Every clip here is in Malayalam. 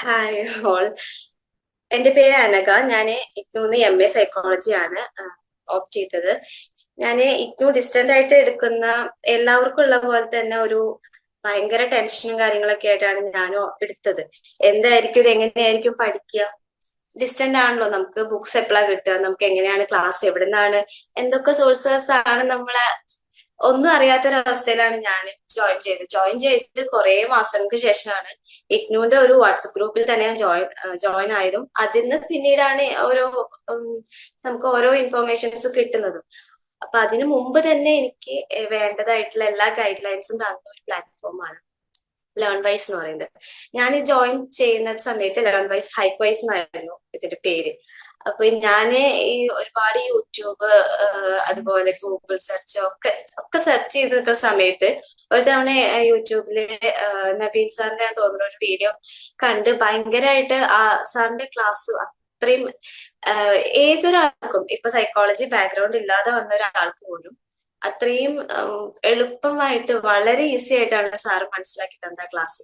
ഹായ് ഹോൾ എന്റെ പേര് അനക ഞാൻ ഇഗ്നൂന്ന് എം എ സൈക്കോളജി ആണ് ഓപ്റ്റ് ചെയ്തത്. ഞാൻ ഇഗ്നു ഡിസ്റ്റന്റ് ആയിട്ട് എടുക്കുന്ന എല്ലാവർക്കും ഉള്ള പോലെ തന്നെ ഒരു ഭയങ്കര ടെൻഷനും കാര്യങ്ങളൊക്കെ ആയിട്ടാണ് ഞാനും എടുത്തത്. എന്തായിരിക്കും ഇത് എങ്ങനെയായിരിക്കും പഠിക്കുക? ഡിസ്റ്റന്റ് ആണല്ലോ നമുക്ക് ബുക്സ് എപ്പോഴാണ് കിട്ടുക? നമുക്ക് എങ്ങനെയാണ് ക്ലാസ് എവിടെ നിന്നാണ് എന്തൊക്കെ സോഴ്സസ് ആണ് നമ്മളെ ഒന്നും അറിയാത്ത അറിയാത്തൊരവസ്ഥയിലാണ് ഞാൻ ജോയിൻ ചെയ്തത്. ജോയിൻ ചെയ്ത് കുറെ മാസങ്ങൾക്ക് ശേഷമാണ് ഇഗ്നുവിന്റെ ഒരു വാട്സപ്പ് ഗ്രൂപ്പിൽ തന്നെ ഞാൻ ജോയിൻ ജോയിൻ ആയതും. അതിൽ നിന്ന് പിന്നീടാണ് ഓരോ നമുക്ക് ഓരോ ഇൻഫർമേഷൻസ് കിട്ടുന്നതും. അപ്പൊ അതിനു മുമ്പ് തന്നെ എനിക്ക് വേണ്ടതായിട്ടുള്ള എല്ലാ ഗൈഡ് ലൈൻസും തന്ന ഒരു പ്ലാറ്റ്ഫോമാണ് ലേൺ വൈസ് എന്ന് പറയുന്നത്. ഞാൻ ജോയിൻ ചെയ്യുന്ന സമയത്ത് ലേൺ വൈസ് ഹൈക്ക് വൈസ് എന്നായിരുന്നു ഇതിന്റെ പേര്. അപ്പൊ ഞാൻ ഈ ഒരുപാട് യൂട്യൂബ് അതുപോലെ ഗൂഗിൾ സെർച്ച് ഒക്കെ ഒക്കെ സെർച്ച് ചെയ്ത് നിൽക്കുന്ന സമയത്ത് ഒരു തവണ യൂട്യൂബിൽ നബീൻ സാറിന്റെ തോന്നുന്ന ഒരു വീഡിയോ കണ്ട് ഭയങ്കരമായിട്ട് ആ സാറിന്റെ ക്ലാസ് അത്രയും ഏതൊരാൾക്കും ഇപ്പൊ സൈക്കോളജി ബാക്ക്ഗ്രൗണ്ട് ഇല്ലാതെ വന്ന ഒരാൾക്ക് പോലും അത്രയും എളുപ്പമായിട്ട് വളരെ ഈസി ആയിട്ടാണ് സാറ് മനസ്സിലാക്കി തന്ന ക്ലാസ്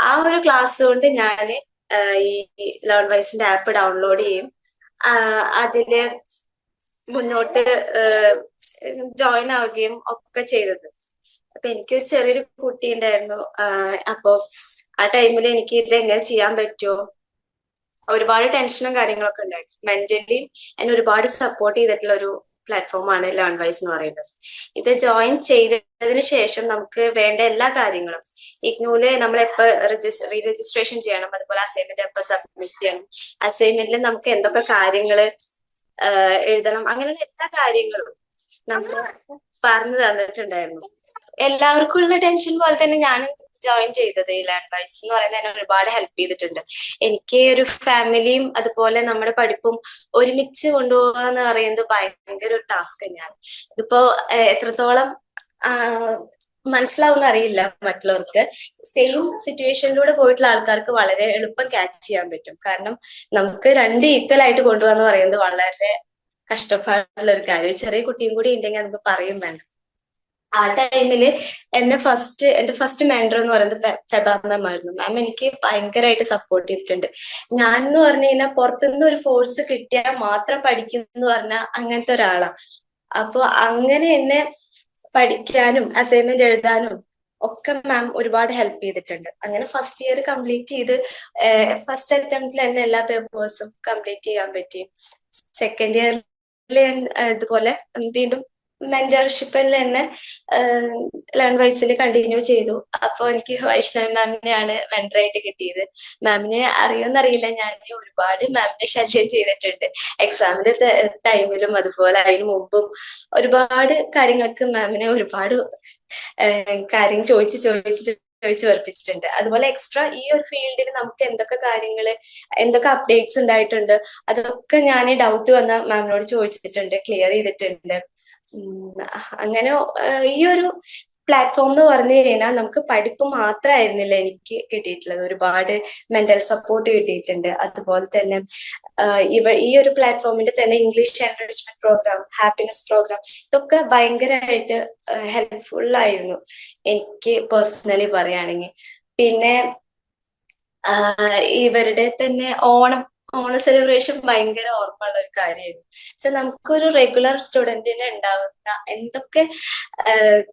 ആ ഒരു ക്ലാസ് കൊണ്ട് ഞാൻ ഈ ലേൺ വൈസിന്റെ ആപ്പ് ഡൗൺലോഡ് ചെയ്യും. അതിൽ മുന്നോട്ട് ജോയിൻ ആവുകയും ഒക്കെ ചെയ്തത്. അപ്പൊ എനിക്കൊരു ചെറിയൊരു കുട്ടി ഉണ്ടായിരുന്നു. അപ്പോ ആ ടൈമിൽ എനിക്ക് ഇത് എങ്ങനെ ചെയ്യാൻ പറ്റുമോ ഒരുപാട് ടെൻഷനും കാര്യങ്ങളൊക്കെ ഉണ്ടായിരുന്നു. മെന്റലി എന്നെ ഒരുപാട് സപ്പോർട്ട് ചെയ്തിട്ടുള്ള ഒരു പ്ലാറ്റ്ഫോമാണ് ലേൺ വൈസ് എന്ന് പറയുന്നത്. ഇത് ജോയിൻ ചെയ്തതിന് ശേഷം നമുക്ക് വേണ്ട എല്ലാ കാര്യങ്ങളും ഇഗ്നൂൽ നമ്മൾ എപ്പോ രജിസ്റ്റർ റീ രജിസ്ട്രേഷൻ ചെയ്യണം അതുപോലെ അസൈൻമെന്റ് എപ്പോ സബ്മിറ്റ് ചെയ്യണം അസൈൻമെന്റിൽ നമുക്ക് എന്തൊക്കെ കാര്യങ്ങൾ എഴുതണം അങ്ങനെയുള്ള എല്ലാ കാര്യങ്ങളും നമ്മൾ പറഞ്ഞു തന്നിട്ടുണ്ടായിരുന്നു. എല്ലാവർക്കും ഉള്ള ടെൻഷൻ പോലെ തന്നെ ഞാനും ജോയിൻ ചെയ്തത് ഈ ലേൺ വൈസ് എന്ന് പറയുന്നത് എന്നെ ഒരുപാട് ഹെൽപ്പ് ചെയ്തിട്ടുണ്ട്. എനിക്ക് ഒരു ഫാമിലിയും അതുപോലെ നമ്മുടെ പഠിപ്പും ഒരുമിച്ച് കൊണ്ടുപോകുക എന്ന് പറയുന്നത് ഭയങ്കര ഒരു ടാസ്ക് തന്നെയാണ്. ഇതിപ്പോ എത്രത്തോളം മനസ്സിലാവുന്ന അറിയില്ല മറ്റുള്ളവർക്ക്. സെയിം സിറ്റുവേഷനിലൂടെ പോയിട്ടുള്ള ആൾക്കാർക്ക് വളരെ എളുപ്പം ക്യാച്ച് ചെയ്യാൻ പറ്റും. കാരണം നമുക്ക് രണ്ട് ഈക്വൽ ആയിട്ട് കൊണ്ടുപോകാന്ന് പറയുന്നത് വളരെ കഷ്ടപ്പാടുള്ള ഒരു കാര്യം. ചെറിയ കുട്ടിയും കൂടി ഉണ്ടെങ്കിൽ നമുക്ക് പറയും വേണ്ട ആ ടൈമിൽ എന്റെ ഫസ്റ്റ് എന്റെ ഫസ്റ്റ് മെൻഡർ എന്ന് പറയുന്നത് ഫെബ മാം ആയിരുന്നു. മാം എനിക്ക് ഭയങ്കരമായിട്ട് സപ്പോർട്ട് ചെയ്തിട്ടുണ്ട്. ഞാൻ എന്ന് പറഞ്ഞു കഴിഞ്ഞാൽ പുറത്തുനിന്ന് ഒരു ഫോഴ്സ് കിട്ടിയാൽ മാത്രം പഠിക്കും എന്ന് പറഞ്ഞാൽ അങ്ങനത്തെ ഒരാളാണ് അപ്പൊ അങ്ങനെ എന്നെ പഠിക്കാനും അസൈൻമെന്റ് എഴുതാനും ഒക്കെ മാം ഒരുപാട് ഹെൽപ്പ് ചെയ്തിട്ടുണ്ട്. അങ്ങനെ ഫസ്റ്റ് ഇയർ കംപ്ലീറ്റ് ചെയ്ത് ഫസ്റ്റ് അറ്റംപ്റ്റിൽ തന്നെ എല്ലാ പേപ്പേഴ്സും കംപ്ലീറ്റ് ചെയ്യാൻ പറ്റി. സെക്കൻഡ് ഇയറിൽ ഇതുപോലെ വീണ്ടും മെന്റർഷിപ്പിൽ തന്നെ ലെവൻ വയസ്സിൽ കണ്ടിന്യൂ ചെയ്തു. അപ്പോൾ എനിക്ക് വൈഷ്ണവ് മാമിനെയാണ് മെന്ററായിട്ട് കിട്ടിയത്. മാമിനെ അറിയുമെന്നറിയില്ല ഞാൻ ഒരുപാട് മാമിനെ ശല്യം ചെയ്തിട്ടുണ്ട്. എക്സാമിന്റെ ടൈമിലും അതുപോലെ അതിന് മുമ്പും ഒരുപാട് കാര്യങ്ങൾക്ക് മാമിനെ ഒരുപാട് കാര്യം ചോദിച്ച് ചോദിച്ച് ചോദിച്ച് വർപ്പിച്ചിട്ടുണ്ട് അതുപോലെ എക്സ്ട്രാ ഈ ഒരു ഫീൽഡിൽ നമുക്ക് എന്തൊക്കെ കാര്യങ്ങൾ എന്തൊക്കെ അപ്ഡേറ്റ്സ് ഉണ്ടായിട്ടുണ്ട് അതൊക്കെ ഞാൻ ഡൗട്ട് വന്ന മാമിനോട് ചോദിച്ചിട്ടുണ്ട് ക്ലിയർ ചെയ്തിട്ടുണ്ട്. അങ്ങനെ ഈ ഒരു പ്ലാറ്റ്ഫോം എന്ന് പറഞ്ഞു കഴിഞ്ഞാൽ നമുക്ക് പഠിപ്പ് മാത്രമായിരുന്നില്ല എനിക്ക് കിട്ടിയിട്ടുള്ളത്. ഒരുപാട് മെന്റൽ സപ്പോർട്ട് കിട്ടിയിട്ടുണ്ട്. അതുപോലെ തന്നെ ഇവ ഈ ഒരു പ്ലാറ്റ്ഫോമിന്റെ തന്നെ English enrichment programme happiness programme ഇതൊക്കെ ഭയങ്കരമായിട്ട് ഹെൽപ്ഫുൾ ആയിരുന്നു എനിക്ക് പേഴ്സണലി പറയുകയാണെങ്കിൽ പിന്നെ ഇവരുടെ തന്നെ ഓണം ഓണ സെലിബ്രേഷൻ ഭയങ്കര ഓർമ്മയുള്ള ഒരു കാര്യമായിരുന്നു. പക്ഷെ നമുക്കൊരു റെഗുലർ സ്റ്റുഡന്റിന് ഉണ്ടാവുന്ന എന്തൊക്കെ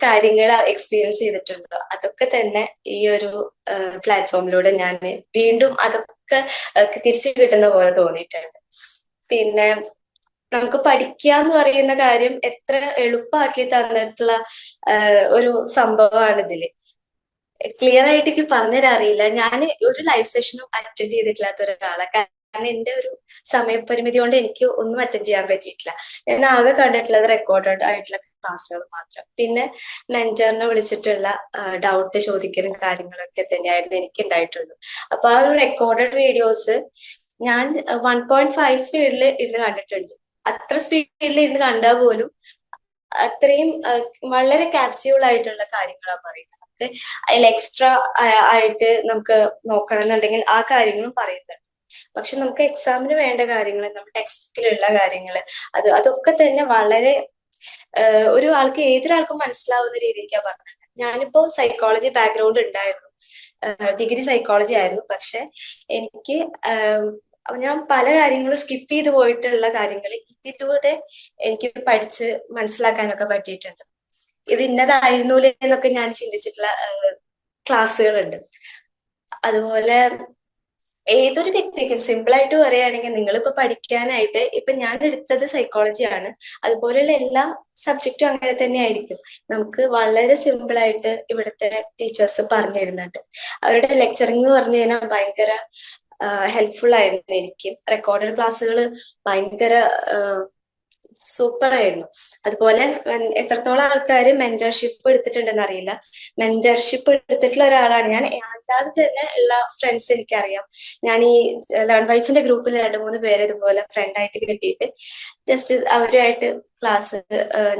കാര്യങ്ങൾ എക്സ്പീരിയൻസ് ചെയ്തിട്ടുണ്ടോ? അതൊക്കെ തന്നെ ഈ ഒരു പ്ലാറ്റ്ഫോമിലൂടെ ഞാൻ വീണ്ടും അതൊക്കെ തിരിച്ചു കിട്ടുന്ന പോലെ തോന്നിയിട്ടുണ്ട്. പിന്നെ നമുക്ക് പഠിക്കുക എന്ന് പറയുന്ന കാര്യം എത്ര എളുപ്പമാക്കി തന്നിട്ടുള്ള ഒരു സംഭവമാണ് ഇതിൽ. ക്ലിയർ ആയിട്ട് എനിക്ക് പറഞ്ഞുതരാറിയില്ല ഞാൻ ഒരു ലൈവ് സെഷനും അറ്റൻഡ് ചെയ്തിട്ടില്ലാത്ത ഒരാളെ. കാരണം എന്റെ ഒരു സമയപരിമിതി കൊണ്ട് എനിക്ക് ഒന്നും അറ്റൻഡ് ചെയ്യാൻ പറ്റിയിട്ടില്ല. ഞാൻ ആകെ കണ്ടിട്ടുള്ളത് റെക്കോർഡഡ് ആയിട്ടുള്ള ക്ലാസ്സുകൾ മാത്രം. പിന്നെ മെന്ററിനെ വിളിച്ചിട്ടുള്ള ഡൗട്ട് ചോദിക്കലും കാര്യങ്ങളൊക്കെ തന്നെയായിരുന്നു എനിക്ക് ഉണ്ടായിട്ടുള്ളൂ അപ്പൊ ആ ഒരു റെക്കോർഡഡ് വീഡിയോസ് ഞാൻ വൺ പോയിന്റ് ഫൈവ് സ്പീഡിൽ ഇരുന്ന് കണ്ടിട്ടുണ്ട്. അത്ര സ്പീഡിൽ ഇരുന്ന് കണ്ടാൽ പോലും അത്രയും വളരെ ക്യാപ്സ്യൂൾ ആയിട്ടുള്ള കാര്യങ്ങളാണ് പറയുന്നത്. നമുക്ക് അതിൽ എക്സ്ട്രാ ആയിട്ട് നമുക്ക് നോക്കണം എന്നുണ്ടെങ്കിൽ ആ കാര്യങ്ങളും പറയുന്നുണ്ട്. പക്ഷെ നമുക്ക് എക്സാമിന് വേണ്ട കാര്യങ്ങൾ നമ്മുടെ ടെക്സ്റ്റ് ബുക്കിലുള്ള കാര്യങ്ങൾ അത് അതൊക്കെ തന്നെ വളരെ ഒരു ആൾക്ക് ഏതൊരാൾക്കും മനസ്സിലാവുന്ന രീതിക്കാ പറഞ്ഞത്. ഞാനിപ്പോ സൈക്കോളജി ബാക്ക്ഗ്രൗണ്ട് ഉണ്ടായിരുന്നു. ഡിഗ്രി സൈക്കോളജി ആയിരുന്നു. പക്ഷെ എനിക്ക് ഞാൻ പല കാര്യങ്ങളും സ്കിപ്പ് ചെയ്ത് പോയിട്ടുള്ള കാര്യങ്ങൾ ഇതിലൂടെ എനിക്ക് പഠിച്ച് മനസ്സിലാക്കാനൊക്കെ പറ്റിയിട്ടുണ്ട്. ഇത് ഇന്നതായിരുന്നൂലേ എന്നൊക്കെ ഞാൻ ചിന്തിച്ചിട്ടുള്ള ക്ലാസ്സുകളുണ്ട്. അതുപോലെ ഏതൊരു വ്യക്തിക്കും സിമ്പിൾ ആയിട്ട് പറയുകയാണെങ്കിൽ നിങ്ങൾ ഇപ്പൊ പഠിക്കാനായിട്ട് ഇപ്പൊ ഞാൻ എടുത്തത് സൈക്കോളജിയാണ് അതുപോലെയുള്ള എല്ലാ സബ്ജക്റ്റും അങ്ങനെ തന്നെ ആയിരിക്കും. നമുക്ക് വളരെ സിമ്പിൾ ആയിട്ട് ഇവിടുത്തെ ടീച്ചേഴ്സ് പറഞ്ഞു തരുന്നുണ്ട് അവരുടെ ലെക്ചറിങ് പറഞ്ഞു കഴിഞ്ഞാൽ ഭയങ്കര ഹെൽപ്ഫുൾ ആയിരുന്നു എനിക്ക്. റെക്കോർഡഡ് ക്ലാസ്സുകൾ ഭയങ്കര സൂപ്പർ ആയിരുന്നു. അതുപോലെ എത്രത്തോളം ആൾക്കാർ മെന്റർഷിപ്പ് എടുത്തിട്ടുണ്ടെന്ന് അറിയില്ല. മെന്റർഷിപ്പ് എടുത്തിട്ടുള്ള ഒരാളാണ് ഞാൻ. അല്ലാതെ തന്നെ ഉള്ള ഫ്രണ്ട്സ് എനിക്കറിയാം. ഞാൻ ഈ ലേൺ വൈസിന്റെ ഗ്രൂപ്പിൽ രണ്ട് മൂന്ന് പേര് ഇതുപോലെ ഫ്രണ്ട് ആയിട്ട് കിട്ടിയിട്ട് ജസ്റ്റ് അവരുമായിട്ട് ക്ലാസ്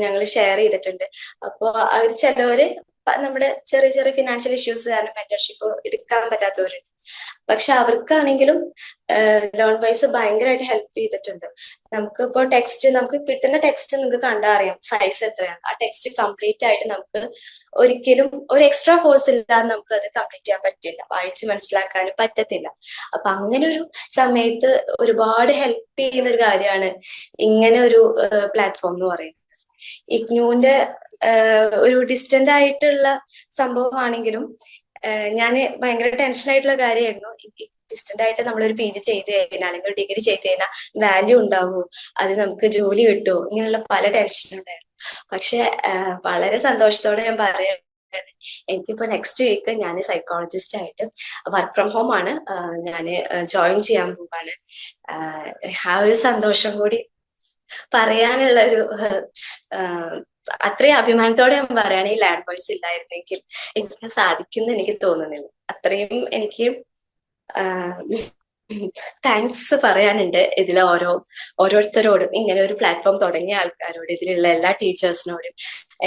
ഞങ്ങൾ ഷെയർ ചെയ്തിട്ടുണ്ട്. അപ്പോൾ അവർ ചിലവര് നമ്മുടെ ചെറിയ ചെറിയ ഫിനാൻഷ്യൽ ഇഷ്യൂസ് കാരണം മെന്റർഷിപ്പ് എടുക്കാൻ പറ്റാത്തവരുണ്ട് പക്ഷെ അവർക്കാണെങ്കിലും ലോൺ വൈസ് ഭയങ്കരമായിട്ട് ഹെൽപ്പ് ചെയ്തിട്ടുണ്ട്. നമുക്ക് ഇപ്പോൾ ടെക്സ്റ്റ് നമുക്ക് കിട്ടുന്ന ടെക്സ്റ്റ് നിങ്ങൾക്ക് കണ്ടാൽ അറിയാം സൈസ് എത്രയാണ്. ആ ടെക്സ്റ്റ് കംപ്ലീറ്റ് ആയിട്ട് നമുക്ക് ഒരിക്കലും ഒരു എക്സ്ട്രാ ഫോഴ്സ് ഇല്ലാതെ നമുക്ക് അത് കംപ്ലീറ്റ് ചെയ്യാൻ പറ്റില്ല. വായിച്ച് മനസ്സിലാക്കാനും പറ്റത്തില്ല. അപ്പൊ അങ്ങനെ ഒരു സമയത്ത് ഒരുപാട് ഹെൽപ്പ് ചെയ്യുന്ന ഒരു കാര്യമാണ് ഇങ്ങനെ ഒരു പ്ലാറ്റ്ഫോം എന്ന് പറയുന്നത്. ഇഗ്നൂന്റെ ഒരു ഡിസ്റ്റന്റ് ആയിട്ടുള്ള സംഭവമാണെങ്കിലും ഞാൻ ഭയങ്കര ടെൻഷൻ ആയിട്ടുള്ള കാര്യമായിരുന്നു. ഡിസ്റ്റന്റ് ആയിട്ട് നമ്മളൊരു പി ജി ചെയ്ത് കഴിഞ്ഞാൽ അല്ലെങ്കിൽ ഡിഗ്രി ചെയ്ത് കഴിഞ്ഞാൽ വാല്യൂ ഉണ്ടാവുമോ അത് നമുക്ക് ജോലി കിട്ടുമോ ഇങ്ങനെയുള്ള പല ടെൻഷൻ ഉണ്ടായിരുന്നു. പക്ഷെ വളരെ സന്തോഷത്തോടെ ഞാൻ പറയാം എനിക്കിപ്പോ നെക്സ്റ്റ് വീക്ക് ഞാൻ സൈക്കോളജിസ്റ്റ് ആയിട്ട് വർക്ക് ഫ്രം ഹോം ആണ് ഞാൻ ജോയിൻ ചെയ്യാൻ പോവാണ്. ആ ഒരു സന്തോഷം കൂടി പറയാനുള്ള ഒരു അത്രയും അഭിമാനത്തോടെ ഞാൻ പറയുകയാണ് ഈ ലാൻഡ് ബോയ്സ് ഇല്ലായിരുന്നെങ്കിൽ എനിക്ക് സാധിക്കുന്നു എനിക്ക് തോന്നുന്നില്ല. അത്രയും എനിക്ക് താങ്ക്സ് പറയാനുണ്ട് ഇതിലെ ഓരോ ഓരോരുത്തരോടും. ഇങ്ങനെ ഒരു പ്ലാറ്റ്ഫോം തുടങ്ങിയ ആൾക്കാരോട് ഇതിലുള്ള എല്ലാ ടീച്ചേഴ്സിനോടും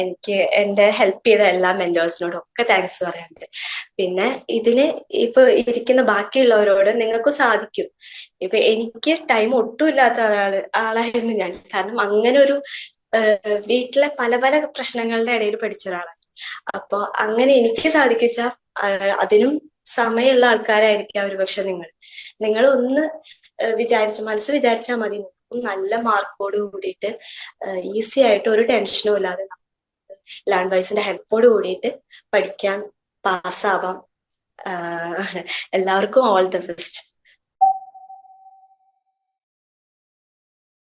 എനിക്ക് എന്റെ ഹെൽപ്പ് ചെയ്ത എല്ലാ മെന്റേഴ്സിനോടും ഒക്കെ താങ്ക്സ് പറയാനുണ്ട്. പിന്നെ ഇതിന് ഇപ്പൊ ഇരിക്കുന്ന ബാക്കിയുള്ളവരോട് നിങ്ങൾക്ക് സാധിക്കും. ഇപ്പൊ എനിക്ക് ടൈം ഒട്ടും ഇല്ലാത്ത ഒരാൾ ആളായിരുന്നു ഞാൻ. കാരണം അങ്ങനെ ഒരു വീട്ടിലെ പല പല പ്രശ്നങ്ങളുടെ ഇടയിൽ പഠിച്ച ഒരാളാണ് അപ്പൊ അങ്ങനെ എനിക്ക് സാധിക്കിച്ച അതിനും സമയമുള്ള ആൾക്കാരായിരിക്കാം ഒരുപക്ഷെ നിങ്ങൾ. നിങ്ങൾ ഒന്ന് വിചാരിച്ച മനസ്സ് വിചാരിച്ചാൽ മതി. നല്ല മാർക്കോട് കൂടിയിട്ട് ഈസി ആയിട്ട് ഒരു ടെൻഷനും ഇല്ലാതെ ലാൻഡ് വൈസിന്റെ ഹെൽപ്പോട് കൂടിയിട്ട് പഠിക്കാൻ പാസ്സാവാം. എല്ലാവർക്കും ഓൾ ദ ബെസ്റ്റ്.